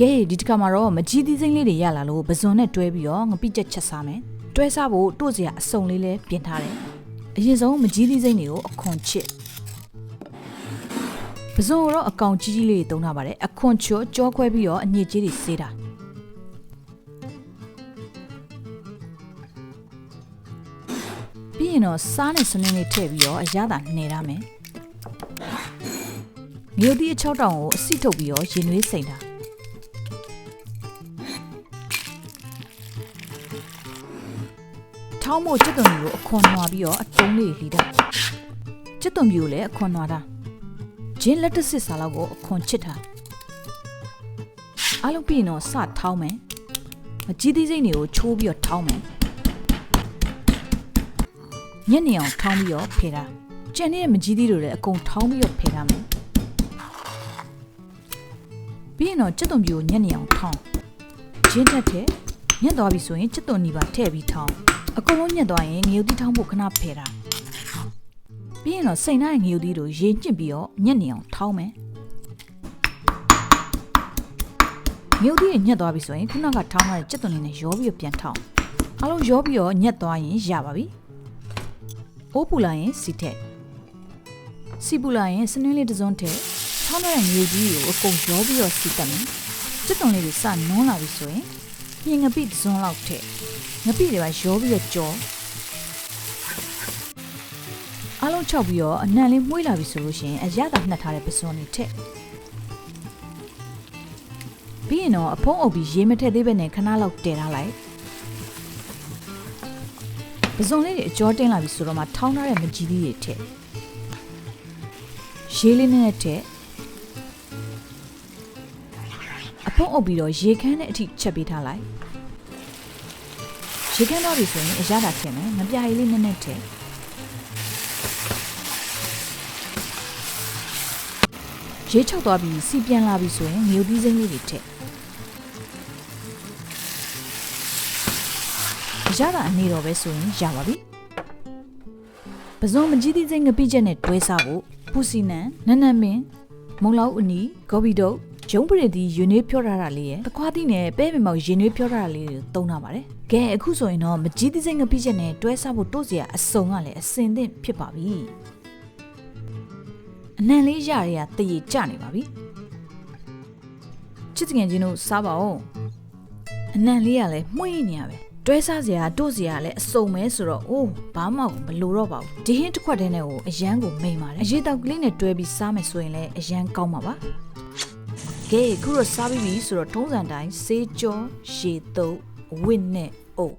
ကဲဒီတစ်ခါမှာတော့မကြီးသီးစိမ့်လေးတွေရလာလို့ပဇွန်နဲ့တွဲပြီးတော့ငပိချက်ချက်စားမယ်တွဲစားဖို့တို့စရာအစုံလေးလည်းပြင်ထားတယ်အရင်ဆုံးမကြီးသီးစိမ့်တွေကိုအခွန်ချစ်ပဇွန်ကိုတော့အကောင်ကြီးကြီးလေးတွေတုံးထားပါတယ်အခွန်ချောကြောခွဲပြီးတော့အညစ်ကြီးတွေစေးတာပြီးရင်တော့စားနဲ့စနင်းလေးထည့်ပြီးတော့အရသာနှဲထားမယ်မြို့တီးအချောက်တောင်ကိုအစိထုတ်ပြီးတော့ရင်နွေးစိန်တာ ထောင်းမို့ကျက်သွန်မျိုးကိုအခွန်နွားပြီးတော့အတုံးလေးလှီတာကျက်သွန်မျိုးကိုလည်းအခွန်နွားတာဂျင်းလက်တစ်စစ်စာလောက်ကိုအခွန်ချစ်တာအလုပ်ပြီးရင်တော့စထောင်းမယ်မကြီးသေးစိမ့်တွေကိုချိုးပြီးတော့ထောင်းမယ်ညက်နေအောင်ထောင်းပြီးတော့ဖေတာကျန်တဲ့မကြီးသေးတွေလည်းအကုန်ထောင်းပြီးတော့ဖေတာမယ်ပြီးရင်တော့ကျက်သွန်မျိုးကိုညက်နေအောင်ထောင်းဂျင်းတက်တဲ့ညက်သွားပြီဆိုရင်ကျက်သွန်နီပါထည့်ပြီးထောင်း အကုန်လုံးညက်သွားရင်ငရုတ်တီထောင်းဖို့ခဏဖယ်တာပြီးရင်တော့စိန်ထားတဲ့ငရုတ်တီတို့ရေညှစ်ပြီးတော့ညက်နေအောင်ထောင်းမယ်ငရုတ်တီညက်သွားပြီဆိုရင်ခုနကထောင်းထားတဲ့ကြက်သွန်လေးနဲ့ရောပြီးတော့ပြန်ထောင်းအားလုံးရောပြီးတော့ညက်သွားရင်ရပါပြီအိုးပူလာရင်စီထက်စီပူလာရင်စနွင်းလေးတစ်စုံထည့်ထောင်းထားတဲ့ငရုတ်တီကိုအကုန်ရောပြီးတော့စီတက်မယ်ကြက်သွန်လေးတွေစနွန်းလာပြီဆိုရင် ညင်ငပိတစ်စုံလောက်ထည့်ငပိတွေပါရောပြီးတော့ကြော်အားလုံးချောက်ပြီးတော့အနံလေးမှုေးလာပြီဆိုလို့ရှိရင်အရသာနှက်ထားတဲ့ပစွန်တွေထည့်ပြီးရင်တော့အဖုံးအုပ်ပြီးရေမထည့်သေးပဲနဲ့ခဏလောက်တည်ထားလိုက်ပစွန်လေးတွေအကျော်တင်းလာပြီဆိုတော့မှထောင်းထားတဲ့မကြီးလေးတွေထည့်ရေလေးနဲ့ထည့် အဖုံးအုပ်ပြီးတော့ရေခမ်းတဲ့အထိချက်ပေးထားလိုက်ရေခမ်းတော့ပြီဆိုရင်အရသာထည့်မယ်ငပြားလေးနည်းနည်းထည့်ရေချောက်သွားပြီးစီပြန်လာပြီဆိုရင်ငရုတ်သီးစိမ့်လေးတွေထည့်အရသာအနေတော့ပဲဆိုရင်ရပါပြီပဇွန်မကြီးသီးစိမ့်ငပိချက်နဲ့တွဲစားဖို့ပူစီနန်နန်းနန်းမင်းမုံလောက်အနီဂော်ဘီတုတ် ဂျုံပရီတီယူနေဖြောထားတာလေးရယ်တခွားသီးနဲ့ပဲပင်မောက်ရင်နှွေးဖြောထားတာလေးတွေတုံးထားပါတယ်ကဲအခုဆိုရင်တော့မကြီးသီးစိမ့်ငပိချက်နဲ့တွဲစားဖို့တို့စရာအစုံကလည်းအစင်သင့်ဖြစ်ပါပြီအနံလေးရရရတည်ကြနေပါပြီချစ်တငယ်ချင်းတို့စားပါဦးအနံလေးကလည်းမှုေးနေရပဲတွဲစားစရာတို့စရာလည်းအစုံပဲဆိုတော့အိုးဘာမှမလိုတော့ပါဘူးဒီဟင်းတစ်ခွက်တည်းနဲ့ကိုအရန်ကိုမိန်ပါတယ်အရေးတောက်ကလေးနဲ့တွဲပြီးစားမယ်ဆိုရင်လည်းအရန်ကောင်းပါပါ ကဲခုတော့စားပြီးပြီဆိုတော့ထုံးစံတိုင်းဆေးကြောရေတုပ်ဝစ်နဲ့အုပ်